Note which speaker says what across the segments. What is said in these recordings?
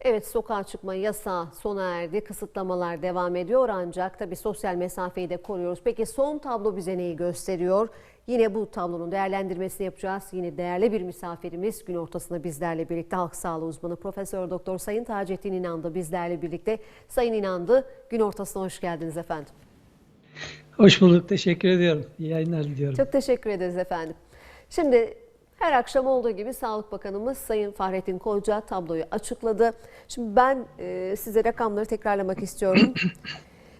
Speaker 1: Evet sokağa çıkma yasağı sona erdi. Kısıtlamalar devam ediyor ancak tabii sosyal mesafeyi de koruyoruz. Peki son tablo bize neyi gösteriyor? Yine bu tablonun değerlendirmesini yapacağız. Yine değerli bir misafirimiz gün ortasında bizlerle birlikte halk sağlığı uzmanı Profesör Doktor Sayın Taceddin İnandı bizlerle birlikte. Sayın İnandı gün ortasına hoş geldiniz efendim.
Speaker 2: Hoş bulduk. Teşekkür ediyorum. İyi yayınlar diliyorum.
Speaker 1: Çok teşekkür ederiz efendim. Şimdi her akşam olduğu gibi Sağlık Bakanımız Sayın Fahrettin Koca tabloyu açıkladı. Şimdi ben e, size rakamları tekrarlamak istiyorum.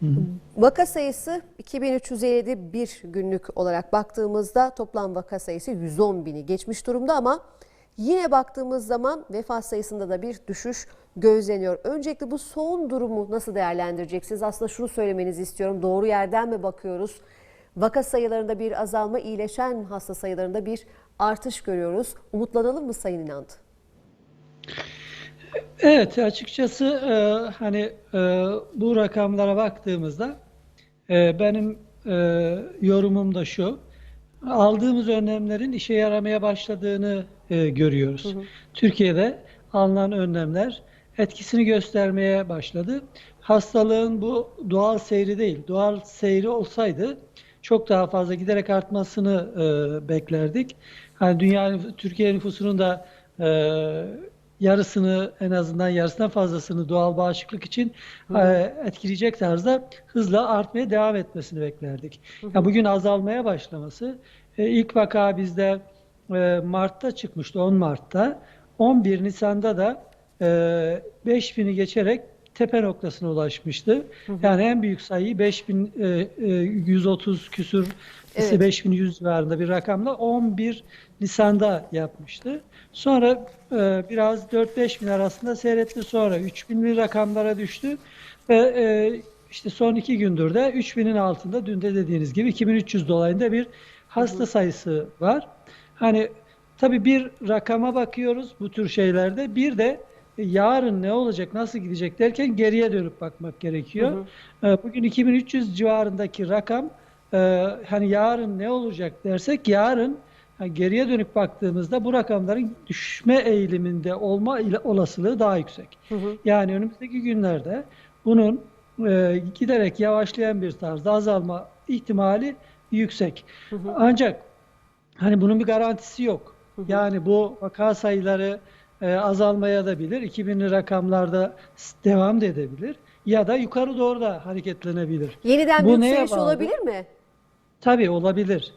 Speaker 1: Vaka sayısı 2357 bir günlük olarak baktığımızda toplam vaka sayısı 110 bini geçmiş durumda ama yine baktığımız zaman vefat sayısında da bir düşüş gözleniyor. Öncelikle bu son durumu nasıl değerlendireceksiniz? Aslında şunu söylemenizi istiyorum. Doğru yerden mi bakıyoruz? Vaka sayılarında bir azalma, iyileşen hasta sayılarında bir artış görüyoruz. Umutlanalım mı Sayın İnandı?
Speaker 2: Evet, açıkçası e, hani e, bu rakamlara baktığımızda e, benim e, yorumum da şu. Aldığımız önlemlerin işe yaramaya başladığını e, görüyoruz. Türkiye'de alınan önlemler etkisini göstermeye başladı. Hastalığın bu doğal seyri değil. Doğal seyri olsaydı çok daha fazla giderek artmasını e, beklerdik. Hani dünya Türkiye nüfusunun da e, yarısını en azından yarısından fazlasını doğal bağışıklık için e, etkileyecek tarzda hızla artmaya devam etmesini beklerdik. Ya bugün azalmaya başlaması e, ilk vaka bizde e, Mart'ta çıkmıştı 10 Mart'ta. 11 Nisan'da da e, 5000'i geçerek tepe noktasına ulaşmıştı. Yani en büyük sayıyı 5130 küsür
Speaker 1: Evet.
Speaker 2: 5100 civarında bir rakamla 11 Nisan'da yapmıştı. Sonra e, biraz 4-5 bin arasında seyretti. Sonra 3000'li rakamlara düştü. Ve e, işte son iki gündür de 3000'in altında dün de dediğiniz gibi 2300 dolayında bir hasta sayısı var. Hani tabii bir rakama bakıyoruz bu tür şeylerde. Bir de yarın ne olacak, nasıl gidecek derken geriye dönüp bakmak gerekiyor. E, Bugün 2300 civarındaki rakam e, hani yarın ne olacak dersek yarın yani geriye dönüp baktığımızda bu rakamların düşme eğiliminde olma olasılığı daha yüksek. Yani önümüzdeki günlerde bunun e, giderek yavaşlayan bir tarzda azalma ihtimali yüksek. Ancak hani bunun bir garantisi yok. Yani bu vaka sayıları e, azalmaya da bilir. 2000'li rakamlarda devam da edebilir. Ya da yukarı doğru da hareketlenebilir.
Speaker 1: Yeniden
Speaker 2: Bu
Speaker 1: yükseliş olabilir mi?
Speaker 2: Tabii olabilir.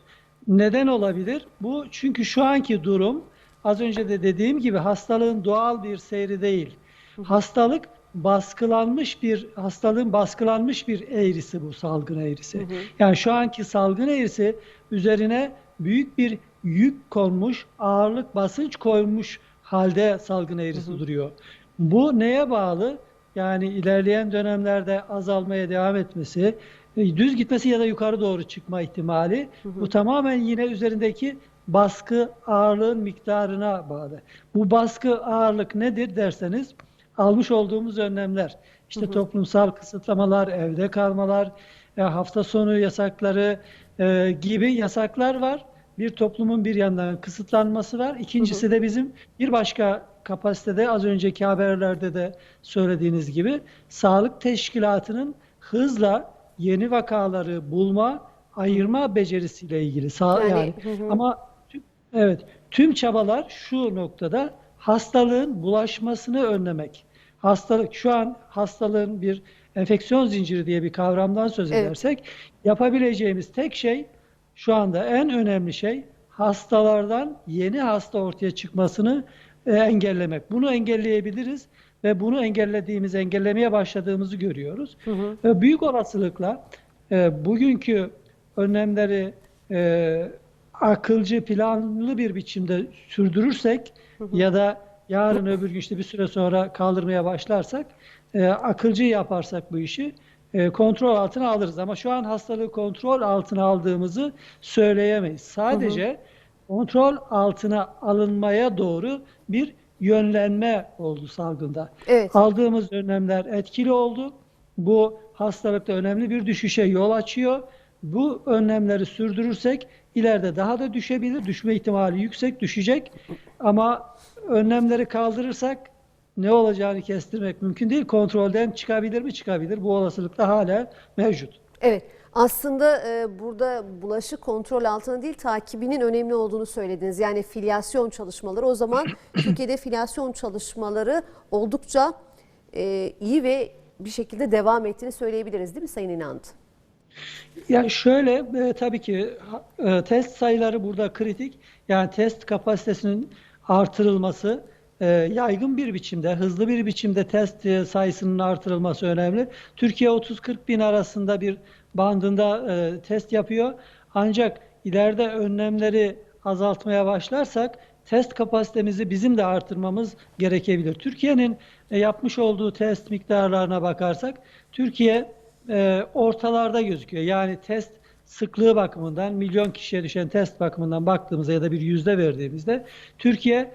Speaker 2: Neden olabilir? Bu çünkü şu anki durum az önce de dediğim gibi hastalığın doğal bir seyri değil. Hastalık baskılanmış bir hastalığın baskılanmış bir eğrisi bu salgın eğrisi. Yani şu anki salgın eğrisi üzerine büyük bir yük konmuş, ağırlık, basınç koymuş halde salgın eğrisi duruyor. Bu neye bağlı? Yani ilerleyen dönemlerde azalmaya devam etmesi, e, düz gitmesi ya da yukarı doğru çıkma ihtimali. Bu tamamen yine üzerindeki baskı ağırlığın miktarına bağlı. Bu baskı ağırlık nedir derseniz almış olduğumuz önlemler. İşte toplumsal kısıtlamalar, evde kalmalar, e, hafta sonu yasakları e, gibi yasaklar var. Bir toplumun bir yandan kısıtlanması var. İkincisi de bizim bir başka kapasitede az önceki haberlerde de söylediğiniz gibi sağlık teşkilatının hızla yeni vakaları bulma, ayırma becerisiyle ilgili. Sağ,
Speaker 1: Yani,
Speaker 2: yani,
Speaker 1: hı hı.
Speaker 2: ama tüm, evet tüm çabalar şu noktada hastalığın bulaşmasını önlemek. Hastalık şu an hastalığın bir enfeksiyon zinciri diye bir kavramdan söz
Speaker 1: Evet.
Speaker 2: edersek yapabileceğimiz tek şey şu anda en önemli şey hastalardan yeni hasta ortaya çıkmasını e, engellemek. Bunu engelleyebiliriz ve bunu engellediğimiz, engellemeye başladığımızı görüyoruz. Ve büyük olasılıkla e, bugünkü önlemleri e, akılcı, planlı bir biçimde sürdürürsek ya da yarın öbür gün işte bir süre sonra kaldırmaya başlarsak, e, akılcı yaparsak bu işi e, kontrol altına alırız. Ama şu an hastalığı kontrol altına aldığımızı söyleyemeyiz. Sadece kontrol altına alınmaya doğru bir yönlenme oldu salgında.
Speaker 1: Evet.
Speaker 2: Aldığımız önlemler etkili oldu. Bu hastalıkta önemli bir düşüşe yol açıyor. Bu önlemleri sürdürürsek ileride daha da düşebilir. Düşme ihtimali yüksek, düşecek. Ama önlemleri kaldırırsak ne olacağını kestirmek mümkün değil. Kontrolden çıkabilir mi? Çıkabilir. Bu olasılık da hala mevcut.
Speaker 1: Evet. Aslında e, burada bulaşı kontrol altında değil takibinin önemli olduğunu söylediniz. Yani filyasyon çalışmaları. O zaman Türkiye'de filyasyon çalışmaları oldukça e, iyi ve bir şekilde devam ettiğini söyleyebiliriz değil mi Sayın İnandı?
Speaker 2: Yani şöyle e, tabii ki e, test sayıları burada kritik. Yani test kapasitesinin artırılması e, yaygın bir biçimde, hızlı bir biçimde test e, sayısının artırılması önemli. Türkiye 30-40 bin arasında bir bandında e, test yapıyor. Ancak ileride önlemleri azaltmaya başlarsak test kapasitemizi bizim de artırmamız gerekebilir. Türkiye'nin yapmış olduğu test miktarlarına bakarsak Türkiye ortalarda gözüküyor. Yani test sıklığı bakımından milyon kişiye düşen test bakımından baktığımızda ya da bir yüzde verdiğimizde Türkiye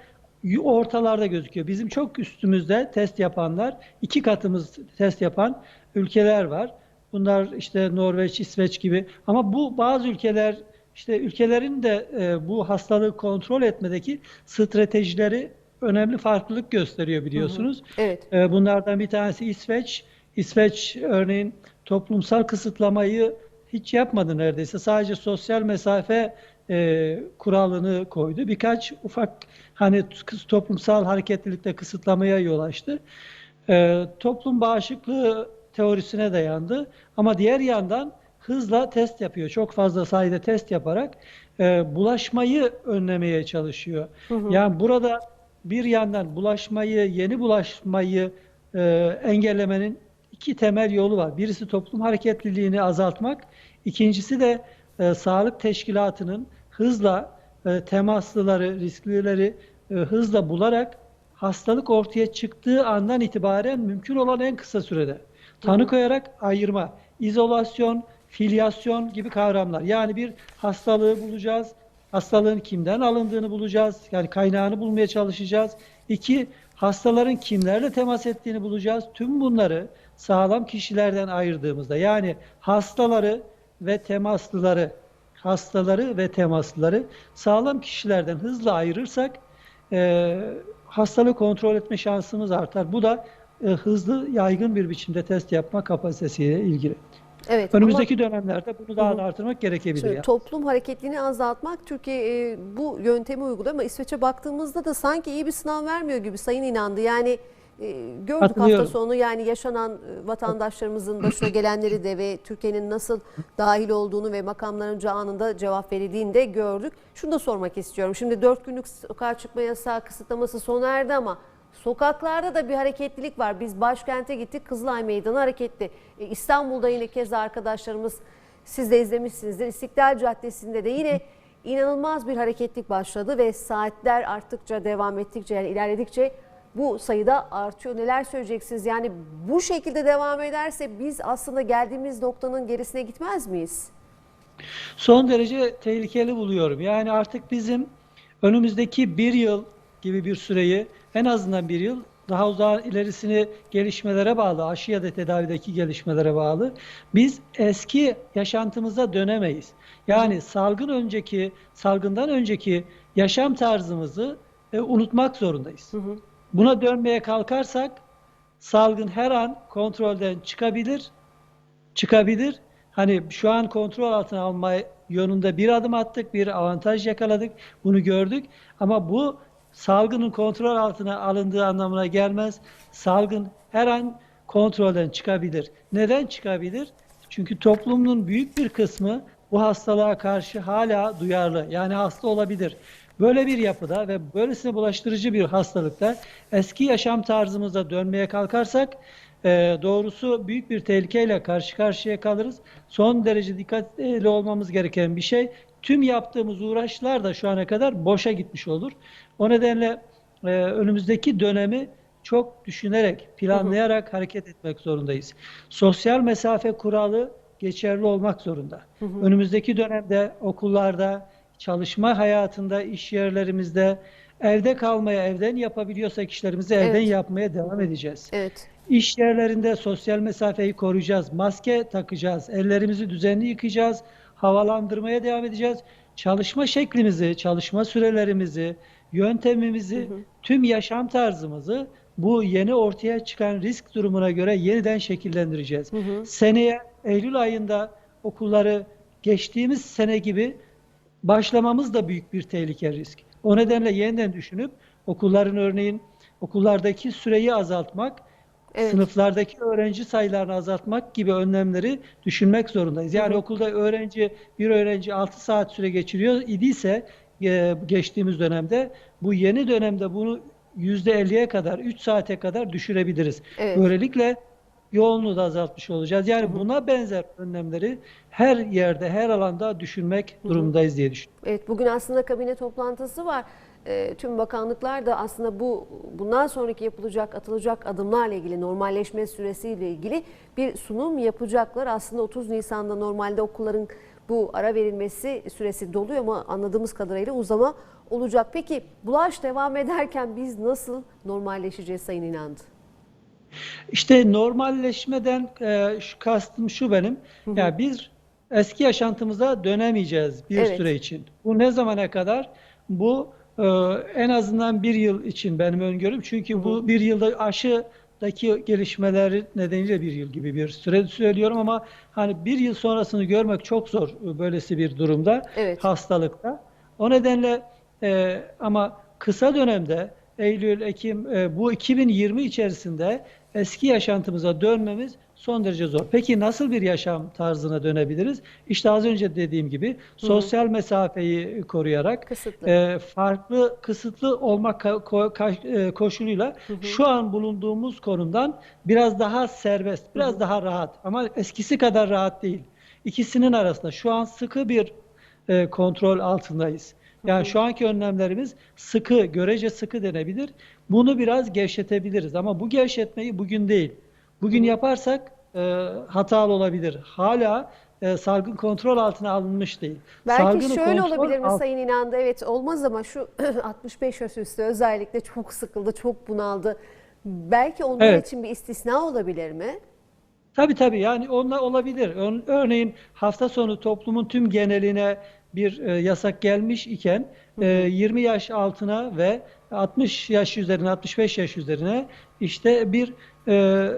Speaker 2: ortalarda gözüküyor. Bizim çok üstümüzde test yapanlar, iki katımız test yapan ülkeler var. Bunlar işte Norveç, İsveç gibi. Ama bu bazı ülkeler işte ülkelerin de e, bu hastalığı kontrol etmedeki stratejileri önemli farklılık gösteriyor biliyorsunuz.
Speaker 1: Evet.
Speaker 2: E, Bunlardan bir tanesi İsveç. İsveç örneğin toplumsal kısıtlamayı hiç yapmadı neredeyse. Sadece sosyal mesafe e, kuralını koydu. Birkaç ufak hani toplumsal hareketlilikte kısıtlamaya yol açtı. E, toplum bağışıklığı teorisine dayandı. Ama diğer yandan hızla test yapıyor. Çok fazla sayıda test yaparak e, bulaşmayı önlemeye çalışıyor. Yani burada bir yandan bulaşmayı, yeni bulaşmayı e, engellemenin iki temel yolu var. Birisi toplum hareketliliğini azaltmak, ikincisi de e, sağlık teşkilatının hızla e, temaslıları, risklileri e, hızla bularak hastalık ortaya çıktığı andan itibaren mümkün olan en kısa sürede tanı koyarak ayırma, izolasyon, filyasyon gibi kavramlar. Yani bir hastalığı bulacağız, hastalığın kimden alındığını bulacağız, yani kaynağını bulmaya çalışacağız. İki, hastaların kimlerle temas ettiğini bulacağız. Tüm bunları sağlam kişilerden ayırdığımızda, yani hastaları ve temaslıları, hastaları ve temaslıları sağlam kişilerden hızla ayırırsak e, hastalığı kontrol etme şansımız artar. Bu da e, hızlı, yaygın bir biçimde test yapma kapasitesiyle ilgili.
Speaker 1: Evet.
Speaker 2: Önümüzdeki dönemlerde bunu daha da artırmak gerekebilir.
Speaker 1: Şimdi
Speaker 2: ya.
Speaker 1: toplum hareketliliğini azaltmak Türkiye e, bu yöntemi uyguluyor ama İsveç'e baktığımızda da sanki iyi bir sınav vermiyor gibi Sayın İnandı. Yani gördük hafta sonu yani yaşanan e, vatandaşlarımızın başına gelenleri de ve Türkiye'nin nasıl dahil olduğunu ve makamlarınca anında cevap verildiğini de gördük. Şunu da sormak istiyorum. Şimdi dört günlük sokağa çıkma yasağı kısıtlaması sona erdi ama Sokaklarda da bir hareketlilik var. Biz başkente gittik Kızılay Meydanı hareketli. E, İstanbul'da yine keza arkadaşlarımız siz de izlemişsinizdir. İstiklal Caddesi'nde de yine inanılmaz bir hareketlik başladı ve saatler arttıkça devam ettikçe yani ilerledikçe bu sayıda artıyor. Neler söyleyeceksiniz? Yani bu şekilde devam ederse biz aslında geldiğimiz noktanın gerisine gitmez miyiz?
Speaker 2: Son derece tehlikeli buluyorum. Yani artık bizim önümüzdeki bir yıl gibi bir süreyi en azından bir yıl daha uzak ilerisini gelişmelere bağlı, aşı ya da tedavideki gelişmelere bağlı. Biz eski yaşantımıza dönemeyiz. Yani salgın önceki, salgından önceki yaşam tarzımızı e, unutmak zorundayız. Buna dönmeye kalkarsak salgın her an kontrolden çıkabilir çıkabilir. Hani şu an kontrol altına alma yönünde bir adım attık, bir avantaj yakaladık. Bunu gördük. Ama bu salgının kontrol altına alındığı anlamına gelmez. Salgın her an kontrolden çıkabilir. Neden çıkabilir? Çünkü toplumun büyük bir kısmı bu hastalığa karşı hala duyarlı. Yani hasta olabilir. Böyle bir yapıda ve böylesine bulaştırıcı bir hastalıkta eski yaşam tarzımıza dönmeye kalkarsak e, doğrusu büyük bir tehlikeyle karşı karşıya kalırız. Son derece dikkatli olmamız gereken bir şey. Tüm yaptığımız uğraşlar da şu ana kadar boşa gitmiş olur. O nedenle e, önümüzdeki dönemi çok düşünerek, planlayarak hareket etmek zorundayız. Sosyal mesafe kuralı geçerli olmak zorunda. Önümüzdeki dönemde okullarda, çalışma hayatında, iş yerlerimizde evde kalmaya, evden yapabiliyorsak işlerimizi evden
Speaker 1: Evet.
Speaker 2: yapmaya devam edeceğiz.
Speaker 1: Evet.
Speaker 2: İş yerlerinde sosyal mesafeyi koruyacağız. Maske takacağız. Ellerimizi düzenli yıkayacağız. Havalandırmaya devam edeceğiz. Çalışma şeklimizi, çalışma sürelerimizi, yöntemimizi, tüm yaşam tarzımızı bu yeni ortaya çıkan risk durumuna göre yeniden şekillendireceğiz. Seneye Eylül ayında okulları geçtiğimiz sene gibi başlamamız da büyük bir tehlike risk. O nedenle yeniden düşünüp okulların örneğin okullardaki süreyi azaltmak,
Speaker 1: Evet.
Speaker 2: sınıflardaki öğrenci sayılarını azaltmak gibi önlemleri düşünmek zorundayız. Yani okulda öğrenci bir öğrenci 6 saat süre geçiriyor idiyse e, geçtiğimiz dönemde bu yeni dönemde bunu %50'ye kadar 3 saate kadar düşürebiliriz.
Speaker 1: Evet.
Speaker 2: Böylelikle yoğunluğu da azaltmış olacağız. Yani buna benzer önlemleri her yerde, her alanda düşünmek durumundayız diye düşünüyorum.
Speaker 1: Evet bugün aslında kabine toplantısı var. Ee, tüm bakanlıklar da aslında bu bundan sonraki yapılacak, atılacak adımlarla ilgili normalleşme süresiyle ilgili bir sunum yapacaklar. Aslında 30 Nisan'da normalde okulların bu ara verilmesi süresi doluyor ama anladığımız kadarıyla uzama olacak. Peki bulaş devam ederken biz nasıl normalleşeceğiz Sayın İnandı?
Speaker 2: İşte normalleşmeden e, şu kastım şu benim. Ya biz eski yaşantımıza dönemeyeceğiz bir
Speaker 1: Evet.
Speaker 2: süre için. Bu ne zamana kadar? Bu e, en azından bir yıl için benim öngörüm. Çünkü bu bir yılda aşıdaki gelişmeleri nedeniyle bir yıl gibi bir süre söylüyorum ama hani bir yıl sonrasını görmek çok zor böylesi bir durumda
Speaker 1: Evet.
Speaker 2: hastalıkta. O nedenle e, ama kısa dönemde Eylül, Ekim e, bu 2020 içerisinde eski yaşantımıza dönmemiz son derece zor. Peki nasıl bir yaşam tarzına dönebiliriz? İşte az önce dediğim gibi sosyal mesafeyi koruyarak
Speaker 1: Kısıtlı.
Speaker 2: e, farklı kısıtlı olmak ko- ka- e, koşuluyla şu an bulunduğumuz konumdan biraz daha serbest, biraz daha rahat ama eskisi kadar rahat değil. İkisinin arasında şu an sıkı bir e, kontrol altındayız. Yani şu anki önlemlerimiz sıkı, görece sıkı denebilir. Bunu biraz gevşetebiliriz ama bu gevşetmeyi bugün değil. Bugün yaparsak e, hatalı olabilir. Hala e, salgın kontrol altına alınmış değil.
Speaker 1: Belki
Speaker 2: Salgını
Speaker 1: şöyle olabilir mi
Speaker 2: alt-
Speaker 1: Sayın İnandı? Evet olmaz ama şu 65 yaş üstü özellikle çok sıkıldı, çok bunaldı. Belki onlar
Speaker 2: Evet.
Speaker 1: için bir istisna olabilir mi?
Speaker 2: Tabii tabii yani onlar olabilir. Ör- Örneğin hafta sonu toplumun tüm geneline bir e, yasak gelmiş iken e, 20 yaş altına ve 60 yaş üzerine 65 yaş üzerine işte bir e,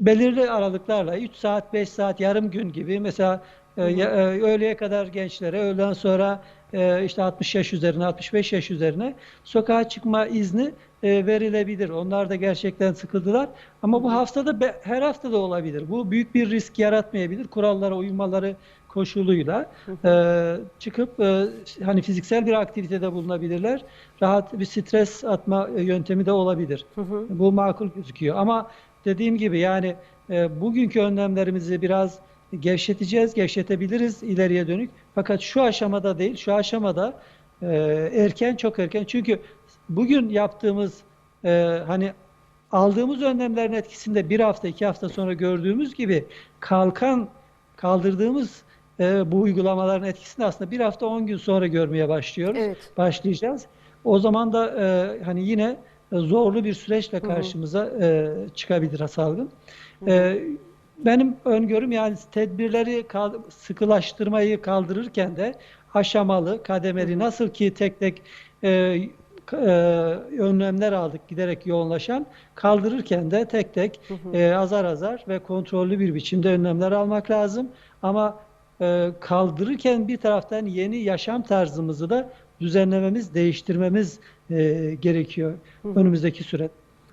Speaker 2: belirli aralıklarla 3 saat 5 saat yarım gün gibi mesela e, e, öğleye kadar gençlere öğleden sonra e, işte 60 yaş üzerine 65 yaş üzerine sokağa çıkma izni e, verilebilir. Onlar da gerçekten sıkıldılar. Ama bu haftada her hafta da olabilir. Bu büyük bir risk yaratmayabilir. Kurallara uymaları koşuluyla e, çıkıp e, hani fiziksel bir aktivitede bulunabilirler. Rahat bir stres atma e, yöntemi de olabilir. Bu makul gözüküyor. Ama dediğim gibi yani e, bugünkü önlemlerimizi biraz gevşeteceğiz, gevşetebiliriz ileriye dönük. Fakat şu aşamada değil, şu aşamada e, erken, çok erken. Çünkü bugün yaptığımız e, hani aldığımız önlemlerin etkisinde bir hafta, iki hafta sonra gördüğümüz gibi kalkan kaldırdığımız e, bu uygulamaların etkisini aslında bir hafta, on gün sonra görmeye başlıyoruz.
Speaker 1: Evet.
Speaker 2: Başlayacağız. O zaman da e, hani yine zorlu bir süreçle karşımıza e, çıkabilir salgın. E, benim öngörüm yani tedbirleri kal- sıkılaştırmayı kaldırırken de aşamalı, kademeli nasıl ki tek tek e, e, önlemler aldık giderek yoğunlaşan kaldırırken de tek tek e, azar azar ve kontrollü bir biçimde önlemler almak lazım. Ama e, kaldırırken bir taraftan yeni yaşam tarzımızı da düzenlememiz, değiştirmemiz e, gerekiyor önümüzdeki süre.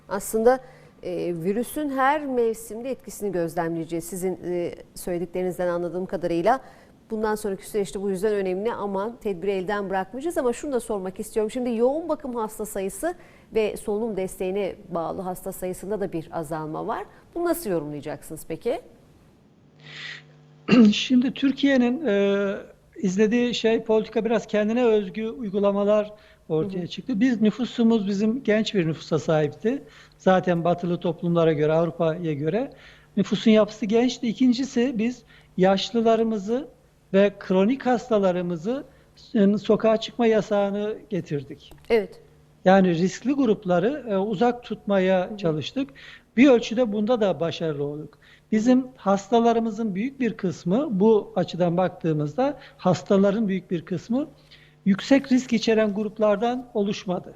Speaker 1: Aslında e, virüsün her mevsimde etkisini gözlemleyeceğiz. Sizin e, söylediklerinizden anladığım kadarıyla. Bundan sonraki süreçte bu yüzden önemli ama tedbiri elden bırakmayacağız. Ama şunu da sormak istiyorum. Şimdi yoğun bakım hasta sayısı ve solunum desteğine bağlı hasta sayısında da bir azalma var. Bunu nasıl yorumlayacaksınız peki?
Speaker 2: Şimdi Türkiye'nin e, izlediği şey politika biraz kendine özgü uygulamalar ortaya çıktı. Biz nüfusumuz bizim genç bir nüfusa sahipti. Zaten batılı toplumlara göre, Avrupa'ya göre nüfusun yapısı gençti. İkincisi biz yaşlılarımızı ve kronik hastalarımızı e, sokağa çıkma yasağını getirdik.
Speaker 1: Evet.
Speaker 2: Yani riskli grupları e, uzak tutmaya çalıştık. Bir ölçüde bunda da başarılı olduk. Bizim hastalarımızın büyük bir kısmı bu açıdan baktığımızda hastaların büyük bir kısmı yüksek risk içeren gruplardan oluşmadı.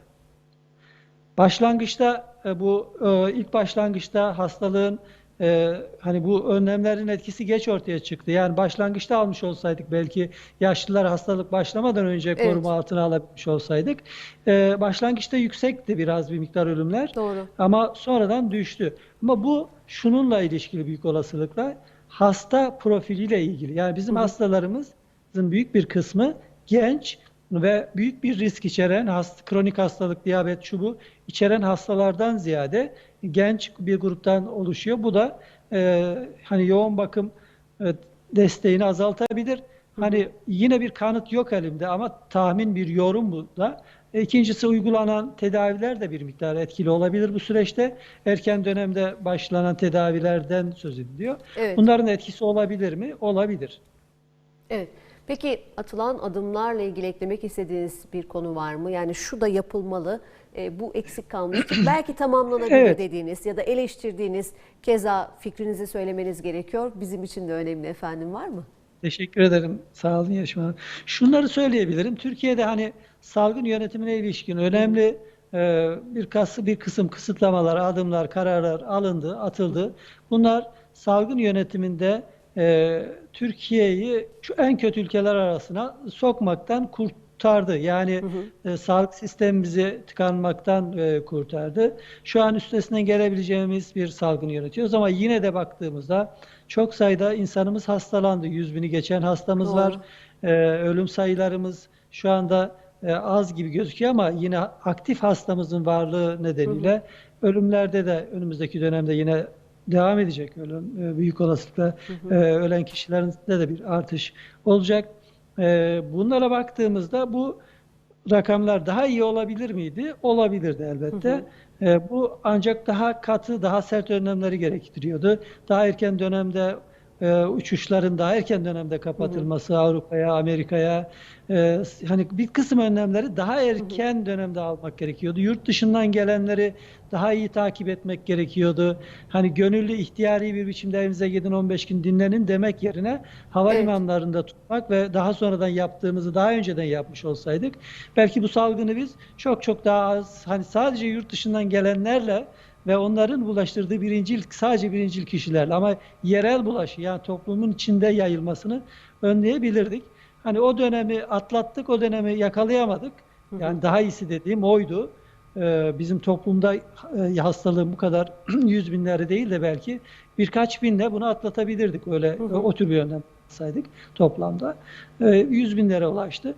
Speaker 2: Başlangıçta e, bu e, ilk başlangıçta hastalığın e, hani bu önlemlerin etkisi geç ortaya çıktı. Yani başlangıçta almış olsaydık belki yaşlılar hastalık başlamadan önce
Speaker 1: Evet.
Speaker 2: koruma altına alabilmiş olsaydık. E, başlangıçta yüksekti biraz bir miktar ölümler.
Speaker 1: Doğru.
Speaker 2: Ama sonradan düştü. Ama bu şununla ilişkili büyük olasılıkla hasta profiliyle ilgili. Yani bizim hastalarımızın büyük bir kısmı genç ve büyük bir risk içeren hast kronik hastalık, diyabet, şu bu içeren hastalardan ziyade genç bir gruptan oluşuyor. Bu da e, hani yoğun bakım e, desteğini azaltabilir. Hani yine bir kanıt yok elimde ama tahmin bir yorum bu da. İkincisi uygulanan tedaviler de bir miktar etkili olabilir bu süreçte. Erken dönemde başlanan tedavilerden söz ediliyor.
Speaker 1: Evet.
Speaker 2: Bunların etkisi olabilir mi? Olabilir.
Speaker 1: Evet. Peki atılan adımlarla ilgili eklemek istediğiniz bir konu var mı? Yani şu da yapılmalı, e, bu eksik kalmıştır. Belki tamamlanabilir
Speaker 2: Evet.
Speaker 1: dediğiniz ya da eleştirdiğiniz keza fikrinizi söylemeniz gerekiyor. Bizim için de önemli efendim var mı?
Speaker 2: Teşekkür ederim. Sağ olun Yaşma Hanım. Şunları söyleyebilirim. Türkiye'de hani salgın yönetimine ilişkin önemli e, bir, kas, bir kısım kısıtlamalar, adımlar, kararlar alındı, atıldı. Bunlar salgın yönetiminde e, Türkiye'yi şu en kötü ülkeler arasına sokmaktan kurtardı. Yani e, sağlık sistemimizi tıkanmaktan e, kurtardı. Şu an üstesinden gelebileceğimiz bir salgın yönetiyoruz ama yine de baktığımızda çok sayıda insanımız hastalandı. 100 bini geçen hastamız
Speaker 1: Doğru.
Speaker 2: var. E, ölüm sayılarımız şu anda e, az gibi gözüküyor ama yine aktif hastamızın varlığı nedeniyle ölümlerde de önümüzdeki dönemde yine devam edecek ölüm. E, büyük olasılıkla e, ölen kişilerinde de bir artış olacak. E, bunlara baktığımızda bu rakamlar daha iyi olabilir miydi? Olabilirdi elbette. E, bu ancak daha katı, daha sert önlemleri gerektiriyordu. Daha erken dönemde e, uçuşların daha erken dönemde kapatılması Avrupa'ya, Amerika'ya e, hani bir kısım önlemleri daha erken dönemde almak gerekiyordu. Yurt dışından gelenleri daha iyi takip etmek gerekiyordu. Hani gönüllü ihtiyari bir biçimde evinize gidin 15 gün dinlenin demek yerine havalimanlarında tutmak ve daha sonradan yaptığımızı daha önceden yapmış olsaydık belki bu salgını biz çok çok daha az hani sadece yurt dışından gelenlerle ve onların bulaştırdığı birincil sadece birincil kişilerle ama yerel bulaşı yani toplumun içinde yayılmasını önleyebilirdik. Hani o dönemi atlattık, o dönemi yakalayamadık. Yani daha iyisi dediğim oydu. Ee, bizim toplumda e, hastalığın bu kadar yüz binleri değil de belki birkaç binle bunu atlatabilirdik öyle o tür bir yöntem saydık toplamda. Ee, yüz binlere ulaştı.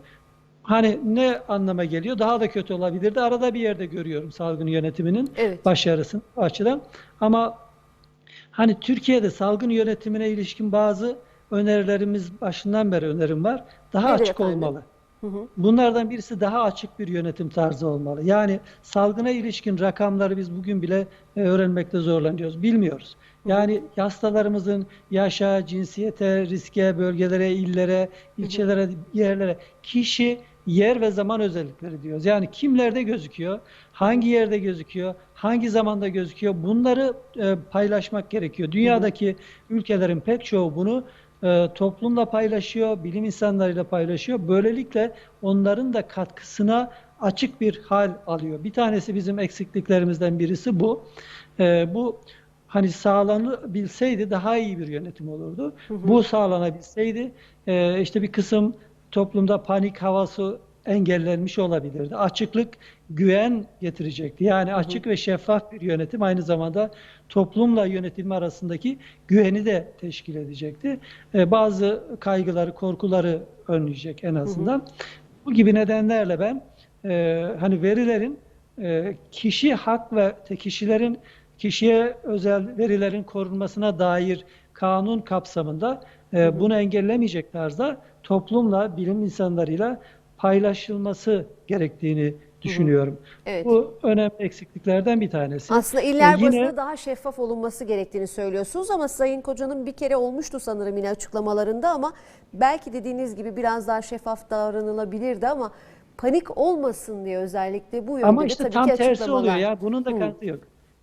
Speaker 2: Hani ne anlama geliyor? Daha da kötü olabilirdi. Arada bir yerde görüyorum salgın yönetiminin
Speaker 1: Evet.
Speaker 2: başarısını açıdan. Ama hani Türkiye'de salgın yönetimine ilişkin bazı önerilerimiz başından beri önerim var. Daha
Speaker 1: Nedir
Speaker 2: açık
Speaker 1: efendim?
Speaker 2: olmalı. Bunlardan birisi daha açık bir yönetim tarzı olmalı. Yani salgına ilişkin rakamları biz bugün bile e, öğrenmekte zorlanıyoruz. Bilmiyoruz. Yani hastalarımızın yaşa, cinsiyete, riske, bölgelere, illere, ilçelere, yerlere, kişi, yer ve zaman özellikleri diyoruz. Yani kimlerde gözüküyor, hangi yerde gözüküyor, hangi zamanda gözüküyor bunları e, paylaşmak gerekiyor. Dünyadaki ülkelerin pek çoğu bunu e, toplumla paylaşıyor, bilim insanlarıyla paylaşıyor. Böylelikle onların da katkısına açık bir hal alıyor. Bir tanesi bizim eksikliklerimizden birisi bu. E, bu hani sağlanabilseydi daha iyi bir yönetim olurdu. Bu sağlanabilseydi e, işte bir kısım toplumda panik havası engellenmiş olabilirdi. Açıklık, güven getirecekti. Yani açık ve şeffaf bir yönetim aynı zamanda toplumla yönetim arasındaki güveni de teşkil edecekti. Ee, bazı kaygıları, korkuları önleyecek en azından. Bu gibi nedenlerle ben e, hani verilerin e, kişi hak ve kişilerin kişiye özel verilerin korunmasına dair kanun kapsamında e, bunu engellemeyecek tarzda toplumla, bilim insanlarıyla paylaşılması gerektiğini düşünüyorum.
Speaker 1: Evet.
Speaker 2: Bu önemli eksikliklerden bir tanesi.
Speaker 1: Aslında iller
Speaker 2: Ee, yine-
Speaker 1: daha şeffaf olunması gerektiğini söylüyorsunuz ama Sayın Koca'nın bir kere olmuştu sanırım yine açıklamalarında ama belki dediğiniz gibi biraz daha şeffaf davranılabilirdi ama panik olmasın diye özellikle bu yönde
Speaker 2: Ama
Speaker 1: de
Speaker 2: işte
Speaker 1: tabii
Speaker 2: tam
Speaker 1: ki
Speaker 2: tersi oluyor ya. Bunun da
Speaker 1: Hı.
Speaker 2: kanıtı yok.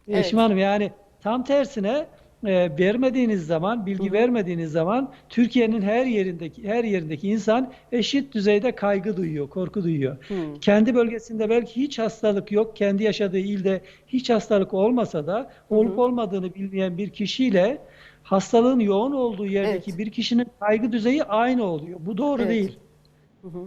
Speaker 1: Evet.
Speaker 2: Yeşim Hanım yani tam tersine e, vermediğiniz zaman, bilgi vermediğiniz zaman Türkiye'nin her yerindeki her yerindeki insan eşit düzeyde kaygı duyuyor, korku duyuyor. Kendi bölgesinde belki hiç hastalık yok, kendi yaşadığı ilde hiç hastalık olmasa da olup olmadığını bilmeyen bir kişiyle hastalığın yoğun olduğu yerdeki
Speaker 1: Evet.
Speaker 2: bir kişinin kaygı düzeyi aynı oluyor. Bu doğru
Speaker 1: Evet.
Speaker 2: değil.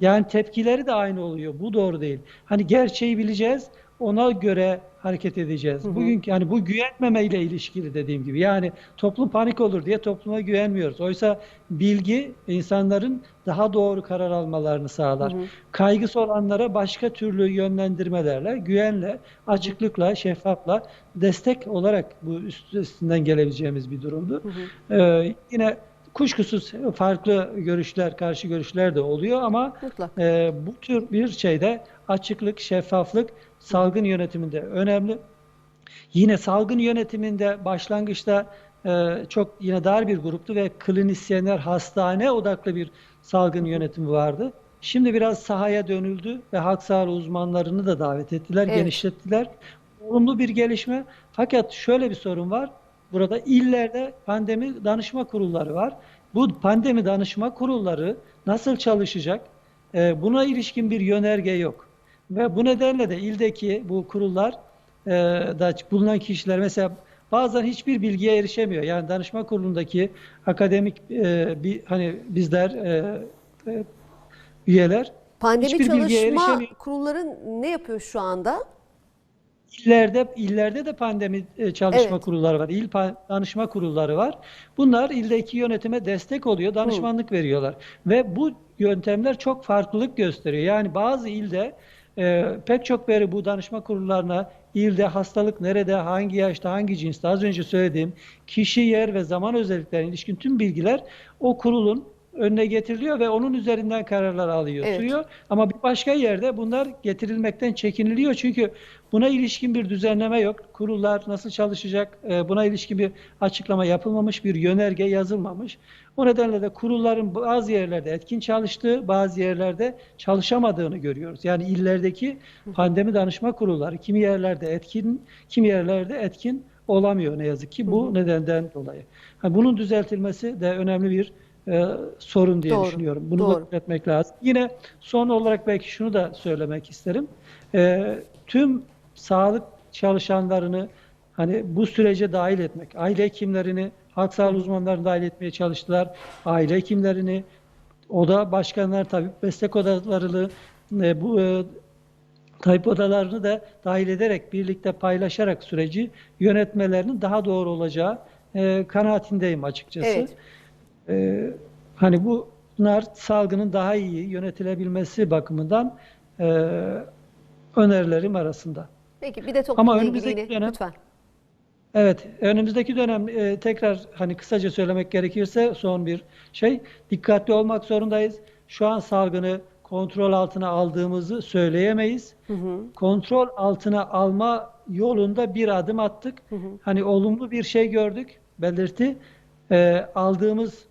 Speaker 2: Yani tepkileri de aynı oluyor. Bu doğru değil. Hani gerçeği bileceğiz, ona göre hareket edeceğiz. Bugünkü yani bu güvenmeme ile ilişkili dediğim gibi. Yani toplum panik olur diye topluma güvenmiyoruz. Oysa bilgi insanların daha doğru karar almalarını sağlar. Kaygısı olanlara başka türlü yönlendirmelerle, güvenle, açıklıkla, şeffafla destek olarak bu üstesinden gelebileceğimiz bir durumdu. Ee, yine kuşkusuz farklı görüşler, karşı görüşler de oluyor ama
Speaker 1: Mutlaka.
Speaker 2: e, bu tür bir şeyde açıklık, şeffaflık salgın yönetiminde önemli. Yine salgın yönetiminde başlangıçta e, çok yine dar bir gruptu ve klinisyenler hastane odaklı bir salgın yönetimi vardı. Şimdi biraz sahaya dönüldü ve halk sağlığı uzmanlarını da davet ettiler,
Speaker 1: Evet.
Speaker 2: genişlettiler. Olumlu bir gelişme. Fakat şöyle bir sorun var. Burada illerde pandemi danışma kurulları var. Bu pandemi danışma kurulları nasıl çalışacak? Ee, buna ilişkin bir yönerge yok. Ve bu nedenle de ildeki bu kurullar e, da bulunan kişiler mesela bazen hiçbir bilgiye erişemiyor. Yani danışma kurulundaki akademik e, bir hani bizler e, e, üyeler
Speaker 1: Pandemi
Speaker 2: hiçbir bilgiye
Speaker 1: çalışma
Speaker 2: erişemiyor.
Speaker 1: kurulların ne yapıyor şu anda?
Speaker 2: İllerde illerde de pandemi e, çalışma
Speaker 1: Evet.
Speaker 2: kurulları var. İl danışma kurulları var. Bunlar ildeki yönetime destek oluyor, danışmanlık veriyorlar. Ve bu yöntemler çok farklılık gösteriyor. Yani bazı ilde e, pek çok veri bu danışma kurullarına ilde hastalık nerede, hangi yaşta, hangi cinste az önce söylediğim kişi, yer ve zaman özelliklerine ilişkin tüm bilgiler o kurulun önüne getiriliyor ve onun üzerinden kararlar alıyor,
Speaker 1: Evet.
Speaker 2: Ama bir başka yerde bunlar getirilmekten çekiniliyor. Çünkü buna ilişkin bir düzenleme yok. Kurullar nasıl çalışacak? e, Buna ilişkin bir açıklama yapılmamış, bir yönerge yazılmamış. O nedenle de kurulların bazı yerlerde etkin çalıştığı, bazı yerlerde çalışamadığını görüyoruz. Yani illerdeki pandemi danışma kurulları kimi yerlerde etkin, kimi yerlerde etkin olamıyor ne yazık ki bu nedenden dolayı. Ha, bunun düzeltilmesi de önemli bir e, sorun diye
Speaker 1: Doğru,
Speaker 2: düşünüyorum. Bunu
Speaker 1: doğru.
Speaker 2: da etmek lazım. Yine son olarak belki şunu da söylemek isterim. E, tüm sağlık çalışanlarını hani bu sürece dahil etmek, aile hekimlerini, halk sağlığı uzmanlarını dahil etmeye çalıştılar. Aile hekimlerini, oda başkanlar tabii meslek odalarını e, bu e, Tayyip odalarını da dahil ederek, birlikte paylaşarak süreci yönetmelerinin daha doğru olacağı e, kanaatindeyim açıkçası.
Speaker 1: Evet.
Speaker 2: E, hani bunlar salgının daha iyi yönetilebilmesi bakımından e, önerilerim arasında.
Speaker 1: Peki bir de
Speaker 2: Ama
Speaker 1: toplumla ilgili
Speaker 2: önümüzdeki
Speaker 1: yine
Speaker 2: dönem-
Speaker 1: lütfen.
Speaker 2: Evet, önümüzdeki dönem e, tekrar hani kısaca söylemek gerekirse son bir şey, dikkatli olmak zorundayız. Şu an salgını kontrol altına aldığımızı söyleyemeyiz. Kontrol altına alma yolunda bir adım attık. Hani olumlu bir şey gördük, belirti. E, aldığımız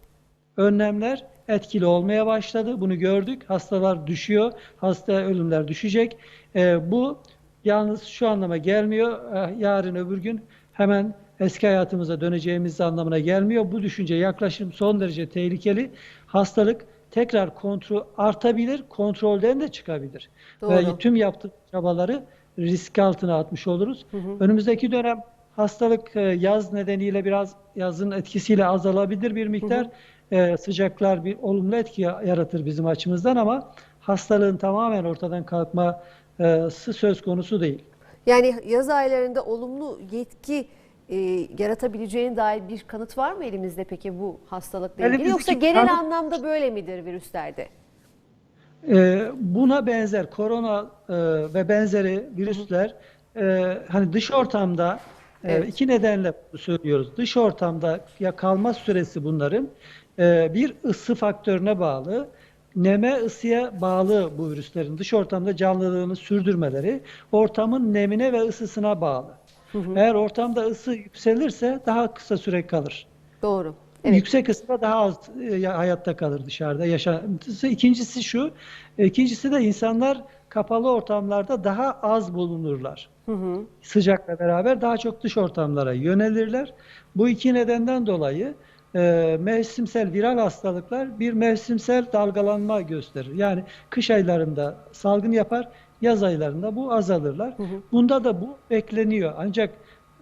Speaker 2: önlemler etkili olmaya başladı. Bunu gördük. Hastalar düşüyor. Hasta ölümler düşecek. Ee, bu yalnız şu anlama gelmiyor. Ee, yarın öbür gün hemen eski hayatımıza döneceğimiz anlamına gelmiyor. Bu düşünce yaklaşım son derece tehlikeli. Hastalık tekrar kontrol artabilir, kontrolden de çıkabilir.
Speaker 1: Doğru.
Speaker 2: Ve tüm yaptığı çabaları risk altına atmış oluruz. Önümüzdeki dönem hastalık e, yaz nedeniyle biraz yazın etkisiyle azalabilir bir miktar. E, sıcaklar bir olumlu etki yaratır bizim açımızdan ama hastalığın tamamen ortadan kalkması söz konusu değil.
Speaker 1: Yani yaz aylarında olumlu yetki e, yaratabileceğine dair bir kanıt var mı elimizde peki bu hastalıkla ilgili?
Speaker 2: Elimizdeki
Speaker 1: Yoksa genel
Speaker 2: kanıt-
Speaker 1: anlamda böyle midir virüslerde?
Speaker 2: Ee, buna benzer korona e, ve benzeri virüsler e, hani dış ortamda e,
Speaker 1: Evet.
Speaker 2: iki nedenle söylüyoruz. Dış ortamda ya kalma süresi bunların e, bir ısı faktörüne bağlı, neme ısıya bağlı bu virüslerin dış ortamda canlılığını sürdürmeleri ortamın nemine ve ısısına bağlı. Eğer ortamda ısı yükselirse daha kısa süre kalır.
Speaker 1: Doğru. Evet.
Speaker 2: Yüksek ısıda daha az e, ya- hayatta kalır dışarıda yaşantısı. İkincisi şu, e, ikincisi de insanlar kapalı ortamlarda daha az bulunurlar. Sıcakla beraber daha çok dış ortamlara yönelirler. Bu iki nedenden dolayı e, mevsimsel viral hastalıklar bir mevsimsel dalgalanma gösterir. Yani kış aylarında salgın yapar, yaz aylarında bu azalırlar. Bunda da bu bekleniyor. Ancak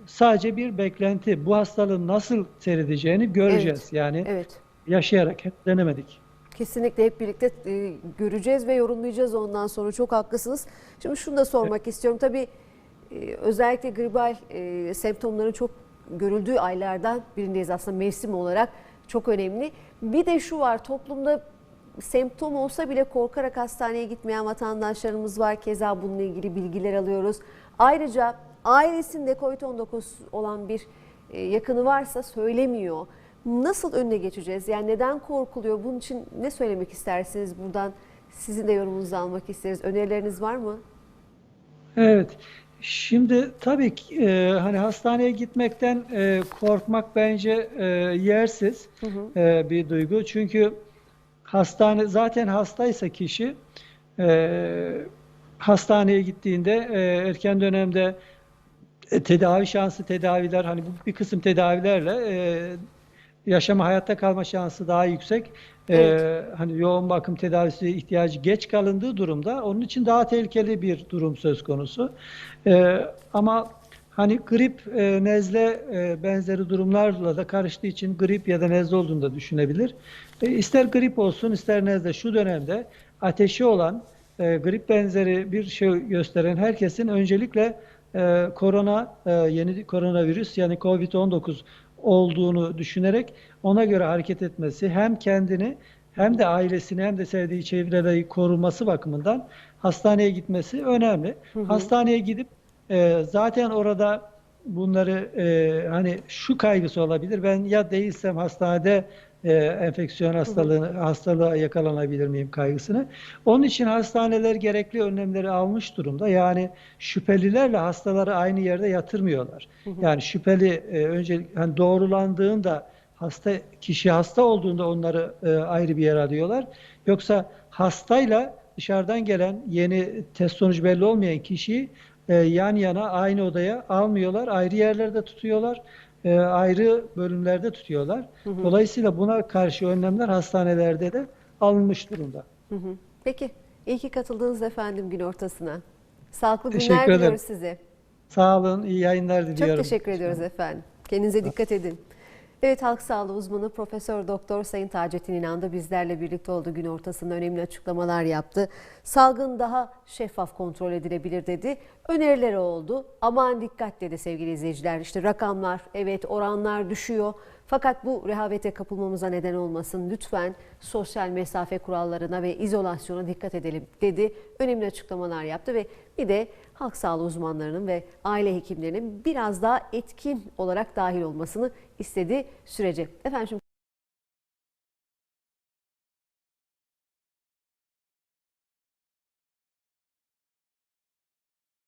Speaker 2: sadece bir beklenti. Bu hastalığın nasıl seyredeceğini göreceğiz. Yani
Speaker 1: Evet.
Speaker 2: yaşayarak hep denemedik.
Speaker 1: Kesinlikle hep birlikte e, göreceğiz ve yorumlayacağız ondan sonra. Çok haklısınız. Şimdi şunu da sormak istiyorum. Tabii e, özellikle gribal e, semptomların çok görüldüğü aylardan birindeyiz aslında mevsim olarak. Çok önemli. Bir de şu var toplumda semptom olsa bile korkarak hastaneye gitmeyen vatandaşlarımız var. Keza bununla ilgili bilgiler alıyoruz. Ayrıca ailesinde COVID-19 olan bir e, yakını varsa söylemiyor. Nasıl önüne geçeceğiz? Yani neden korkuluyor? Bunun için ne söylemek istersiniz? Buradan sizin de yorumunuzu almak isteriz. Önerileriniz var mı?
Speaker 2: Evet. Şimdi tabii ki e, hani hastaneye gitmekten e, korkmak bence e, yersiz e, bir duygu. Çünkü hastane zaten hastaysa kişi e, hastaneye gittiğinde e, erken dönemde e, tedavi şansı tedaviler hani bu bir kısım tedavilerle e, yaşama hayatta kalma şansı daha yüksek.
Speaker 1: Evet.
Speaker 2: hani yoğun bakım tedavisi ihtiyacı geç kalındığı durumda onun için daha tehlikeli bir durum söz konusu. E, ama hani grip, e, nezle e, benzeri durumlarla da karıştığı için grip ya da nezle olduğunu da düşünebilir. E, ister grip olsun ister nezle şu dönemde ateşi olan e, grip benzeri bir şey gösteren herkesin öncelikle e, korona e, yeni koronavirüs yani COVID-19 olduğunu düşünerek ona göre hareket etmesi hem kendini hem de ailesini hem de sevdiği çevreleri koruması bakımından hastaneye gitmesi önemli. Hastaneye gidip e, zaten orada bunları e, hani şu kaygısı olabilir. Ben ya değilsem hastanede e, enfeksiyon hastalığı hastalığa yakalanabilir miyim kaygısını. Onun için hastaneler gerekli önlemleri almış durumda. Yani şüphelilerle hastaları aynı yerde yatırmıyorlar. Yani şüpheli e, önce hani doğrulandığında hasta kişi hasta olduğunda onları e, ayrı bir yere alıyorlar. Yoksa hastayla dışarıdan gelen yeni test sonucu belli olmayan kişiyi e, yan yana aynı odaya almıyorlar. Ayrı yerlerde tutuyorlar. E, ayrı bölümlerde tutuyorlar. Dolayısıyla buna karşı önlemler hastanelerde de alınmış durumda.
Speaker 1: Hı hı. Peki. İyi ki katıldınız efendim gün ortasına. Sağlıklı
Speaker 2: Teşekkür
Speaker 1: günler
Speaker 2: ederim.
Speaker 1: diliyoruz size.
Speaker 2: Sağ olun, iyi yayınlar diliyorum.
Speaker 1: Çok teşekkür ediyoruz efendim. Kendinize dikkat edin. Evet halk sağlığı uzmanı Profesör Doktor Sayın Taceddin İnan da bizlerle birlikte oldu gün ortasında önemli açıklamalar yaptı. Salgın daha şeffaf kontrol edilebilir dedi. Önerileri oldu. Aman dikkat dedi sevgili izleyiciler. İşte rakamlar evet oranlar düşüyor. Fakat bu rehavete kapılmamıza neden olmasın. Lütfen sosyal mesafe kurallarına ve izolasyona dikkat edelim dedi. Önemli açıklamalar yaptı ve bir de halk sağlığı uzmanlarının ve aile hekimlerinin biraz daha etkin olarak dahil olmasını istedi sürece. Efendim şimdi